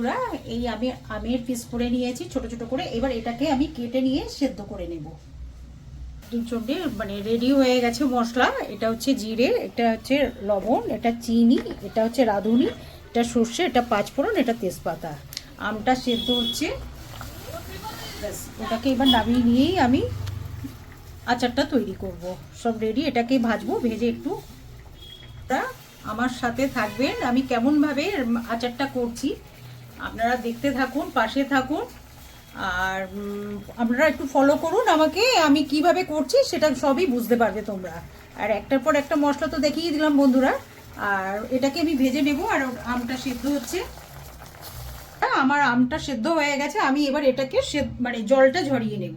পুরা এই আমি আমের পিস করে নিয়েছি ছোট ছোট করে। এবার এটাকে আমি কেটে নিয়ে সেদ্ধ করে নেব। চন্ডে মানে রেডি হয়ে গেছে মশলা। এটা হচ্ছে জিরে এটা হচ্ছে লবণ এটা চিনি এটা হচ্ছে রাঁধুনি এটা সর্ষে এটা পাঁচফোড়ন এটা তেজপাতা। আমটা সেদ্ধ হচ্ছে। ব্যাস, ওটাকে এবার নামিয়ে নিয়েই আমি আচারটা তৈরি করব। সব রেডি এটাকে ভাজবো ভেজে একটু। আমার সাথে থাকবেন। আমি কেমনভাবে আচারটা করছি আপনারা দেখতে থাকুন পাশে থাকুন। আর আপনারা একটু ফলো করুন আমাকে আমি কীভাবে করছি সেটা সবই বুঝতে পারবে তোমরা। আর একটার পর একটা মশলা তো দেখিয়ে দিলাম বন্ধুরা। আর এটাকে আমি ভেজে নেব আর আমটা সিদ্ধ হচ্ছে। আমার আমটা সেদ্ধ হয়ে গেছে আমি এবার এটাকে মানে জলটা ঝরিয়ে নেব।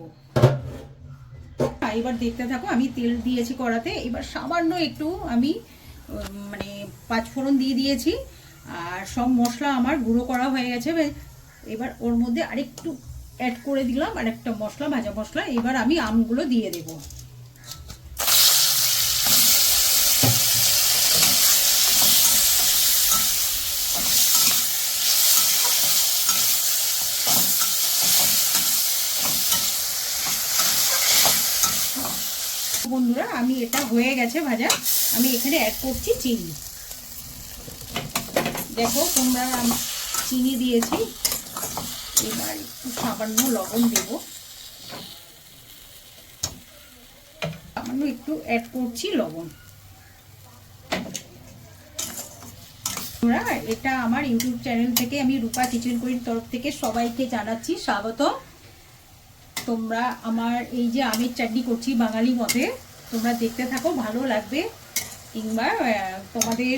হ্যাঁ, এবার দেখতে থাকো আমি তেল দিয়েছি কড়াতে। এবার সামান্য একটু আমি মানে পাঁচফোড়ন দিয়ে দিয়েছি। আর সব মশলা আমার গুঁড়ো করা হয়ে গেছে এবার- ওর মধ্যে আরেকটু অ্যাড করে দিলাম আরেকটা মশলা, ভাজা মশলা, এবার আমি আমগুলো দিয়ে দেব। বন্ধুরা, আমি এটা হয়ে গেছে ভাজা। আমি এখানে অ্যাড করছি চিনি। দেখো তোমরা চিনি দিয়েছি। এবার একটু সামান্য লবণ দেব। সামান্য একটু অ্যাড করছি লবণ। তোমরা এটা আমার ইউটিউব চ্যানেল থেকে আমি রূপা কিচেন কুইন তরফ থেকে সবাইকে জানাচ্ছি স্বাগত তোমরা আমার এই যে আমের চাটনি করছি বাঙালি মতে, তোমরা দেখতে থাকো, ভালো লাগবে। কিংবা তোমাদের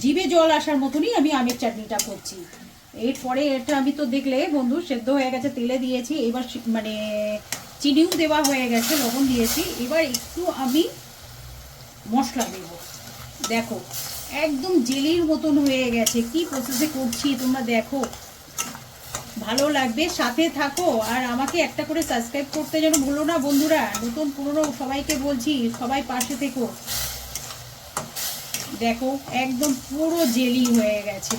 জিভে জল আসার মতনই আমি আমের চাটনিটা করছি। এরপরে এটা আমি তো দেখলে, বন্ধু, সেদ্ধ হয়ে গেছে, তেলে দিয়েছি, এবার মানে চিনিও দেওয়া হয়ে গেছে, লবণ দিয়েছি। এবার একটু আমি মশলা দেব। দেখো, একদম জেলির মতন হয়ে গেছে। কি প্রসেসে করছি তোমরা দেখো। ভালো লাগবে, সাথে থাকো। আর আমাকে একটা করে সাবস্ক্রাইব করতে যেন ভুলো না, বন্ধুরা। নতুন পুরনো সবাইকে বলছি, সবাই পাশে থেকো। দেখো একদম পুরো জেলি হয়ে গেছে।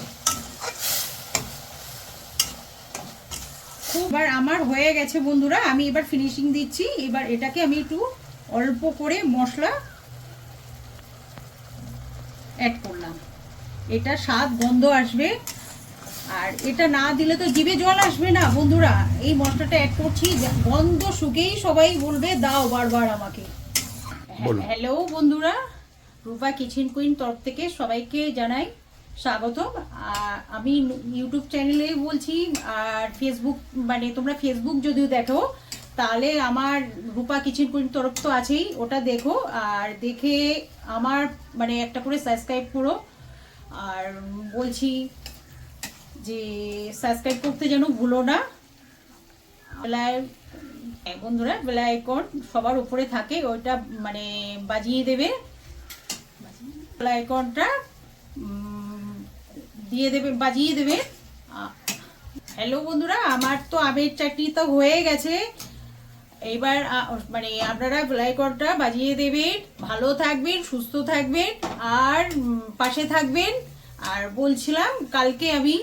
খুব এবার আমার হয়ে গেছে বন্ধুরা আমি এবার ফিনিশিং দিচ্ছি। এবার এটাকে আমি একটু অল্প করে মশলা অ্যাড করলাম। এটা স্বাদ গন্ধ আসবে। আর এটা না দিলে তো জিভে জল আসবে না বন্ধুরা। এই মশলাটা অ্যাড করছি গন্ধ শুকেই সবাই বলবে দাও বারবার আমাকে। হ্যালো বন্ধুরা। রূপা কিচেন কুইন তরফ থেকে সবাইকে জানাই স্বাগত আমি ইউটিউব চ্যানেলে বলছি, আর ফেসবুক মানে তোমরা ফেসবুক যদিও দেখো, তাহলে আমার রূপা কিচেন কুইন তরফ তো আছেই, ওটা দেখো, আর দেখে আমার মানে একটা করে সাবস্ক্রাইব করো। আর বলছি যে সাবস্ক্রাইব করতে যেন ভুলো না, বেলায় বন্ধুরা বেলা আইকন সবার উপরে থাকে, ওইটা মানে বাজিয়ে দেবে। উম, দিয়ে দেবে বাজিয়ে দেবে। হ্যালো বন্ধুরা আমার তো আমের চাটনি তো হয়ে গেছে। এইবার মানে আপনারা লাইকনটা বাজিয়ে দেবেন। ভালো থাকবেন সুস্থ থাকবেন আর পাশে থাকবেন। আর বলছিলাম কালকে আমি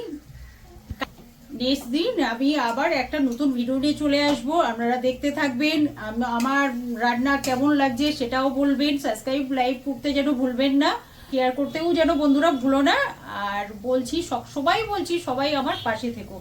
নেক্সট দিন আমি আবার একটা নতুন ভিডিও নিয়ে চলে আসব। আপনারা দেখতে থাকবেন। আমার রান্না কেমন লাগছে সেটাও বলবেন। সাবস্ক্রাইব লাইক করতে যেন ভুলবেন না। কেয়ার করতেও যেন বন্ধুরা ভুলো না। আর বলছি, সব, সবাই বলছি, সবাই আমার পাশে থেকো।